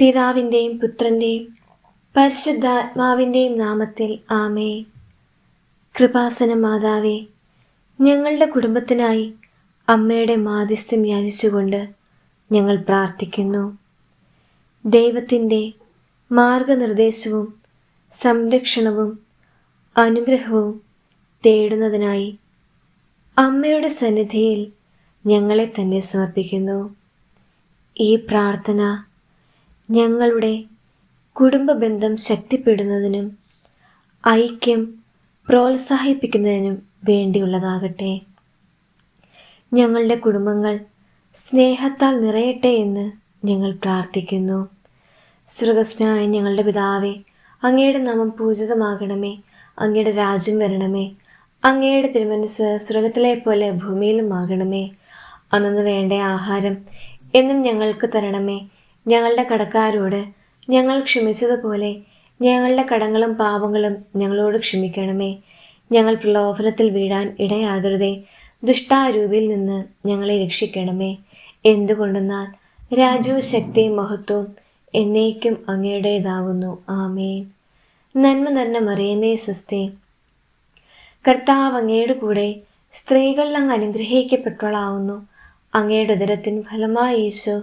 പിതാവിന്റെയും പുത്രന്റെയും പരിശുദ്ധാത്മാവിന്റെയും നാമത്തിൽ ആമേ കൃപാസന മാതാവേ ഞങ്ങളുടെ കുടുംബത്തിനായി അമ്മയുടെ മാധ്യസ്ഥ്യം യാചിച്ചുകൊണ്ട് ഞങ്ങൾ പ്രാർത്ഥിക്കുന്നു. ദൈവത്തിന്റെ മാർഗനിർദ്ദേശവും സംരക്ഷണവും അനുഗ്രഹവും തേടുന്നതിനായി അമ്മയുടെ സന്നിധിയിൽ ഞങ്ങളെ തന്നെ സമർപ്പിക്കുന്നു. ഈ പ്രാർത്ഥന ഞങ്ങളുടെ കുടുംബ ബന്ധം ശക്തിപ്പെടുന്നതിനും ഐക്യം പ്രോത്സാഹിപ്പിക്കുന്നതിനും വേണ്ടിയുള്ളതാകട്ടെ. ഞങ്ങളുടെ കുടുംബങ്ങൾ സ്നേഹത്താൽ നിറയട്ടെ എന്ന് ഞങ്ങൾ പ്രാർത്ഥിക്കുന്നു. സൃഗസ്നായ ഞങ്ങളുടെ പിതാവേ അങ്ങയുടെ നാമം പൂജിതമാകണമേ. അങ്ങയുടെ രാജ്യം വരണമേ. അങ്ങയുടെ തിരുമനസ് സ്വർഗത്തിലെ പോലെ ഭൂമിയിലും ആകണമേ. അന്നു വേണ്ട ആഹാരം എന്നും ഞങ്ങൾക്ക് തരണമേ. ഞങ്ങളുടെ കടക്കാരോട് ഞങ്ങൾ ക്ഷമിച്ചതുപോലെ ഞങ്ങളുടെ കടങ്ങളും പാപങ്ങളും ഞങ്ങളോട് ക്ഷമിക്കണമേ. ഞങ്ങൾ പ്രലോഭനത്തിൽ വീഴാൻ ഇടയാകരുതേ. ദുഷ്ടാരൂപിയിൽ നിന്ന് ഞങ്ങളെ രക്ഷിക്കണമേ. എന്തുകൊണ്ടെന്നാൽ രാജു ശക്തി മഹത്വം എന്നേക്കും അങ്ങയുടേതാവുന്നു. ആമേൻ. നന്മ നിറഞ്ഞ മറിയമേ സ്വസ്തി. കർത്താവ് അങ്ങയുടെ കൂടെ സ്ത്രീകളിൽ അങ്ങ് അനുഗ്രഹിക്കപ്പെട്ടവളാവുന്നു. അങ്ങയുടെ ഉദരത്തിന് ഫലമായി ഈശോ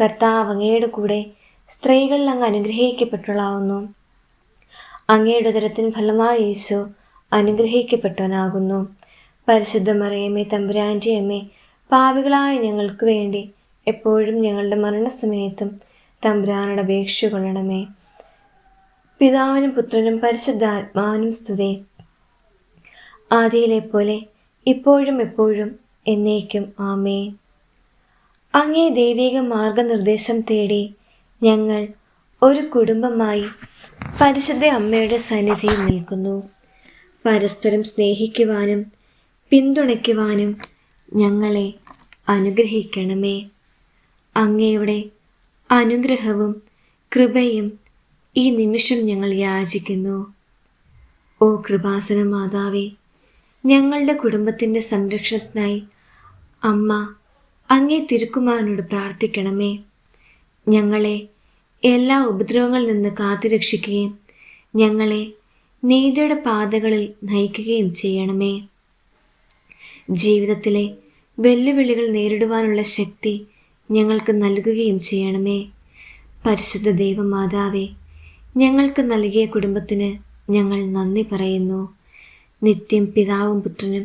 കർത്താവ് അങ്ങയുടെ കൂടെ സ്ത്രീകളിൽ അങ്ങ് അനുഗ്രഹിക്കപ്പെട്ടുള്ളാവുന്നു അങ്ങയുടെ തരത്തിന് ഫലമായി യേശു അനുഗ്രഹിക്കപ്പെട്ടവനാകുന്നു. പരിശുദ്ധ മറിയമ്മേ തമ്പുരാന്റെ അമ്മേ പാവികളായ ഞങ്ങൾക്ക് വേണ്ടി എപ്പോഴും ഞങ്ങളുടെ മരണസമയത്തും തമ്പുരാനോട് അപേക്ഷ കൊള്ളണമേ. പിതാവിനും പുത്രനും പരിശുദ്ധാത്മാവിനും സ്തുതി. ആദിയിലെ പോലെ ഇപ്പോഴും എപ്പോഴും എന്നേക്കും ആമേ അങ്ങേ ദൈവിക മാർഗനിർദ്ദേശം തേടി ഞങ്ങൾ ഒരു കുടുംബമായി പരിശുദ്ധ അമ്മയുടെ സന്നിധിയിൽ നിൽക്കുന്നു. പരസ്പരം സ്നേഹിക്കുവാനും പിന്തുണയ്ക്കുവാനും ഞങ്ങളെ അനുഗ്രഹിക്കണമേ. അങ്ങയുടെ അനുഗ്രഹവും കൃപയും ഈ നിമിഷം ഞങ്ങൾ യാചിക്കുന്നു. ഓ കൃപാസന മാതാവേ ഞങ്ങളുടെ കുടുംബത്തിന്റെ സംരക്ഷണത്തിനായി അമ്മ അങ്ങേ തിരുക്കുമാരനോട് പ്രാർത്ഥിക്കണമേ. ഞങ്ങളെ എല്ലാ ഉപദ്രവങ്ങളിൽ നിന്ന് കാത്തുരക്ഷിക്കുകയും ഞങ്ങളെ നീതിയുടെ പാതകളിൽ നയിക്കുകയും ചെയ്യണമേ. ജീവിതത്തിലെ വെല്ലുവിളികൾ നേരിടുവാനുള്ള ശക്തി ഞങ്ങൾക്ക് നൽകുകയും ചെയ്യണമേ. പരിശുദ്ധ ദൈവമാതാവേ ഞങ്ങൾക്ക് നൽകിയ കുടുംബത്തിന് ഞങ്ങൾ നന്ദി പറയുന്നു. നിത്യം പിതാവും പുത്രനും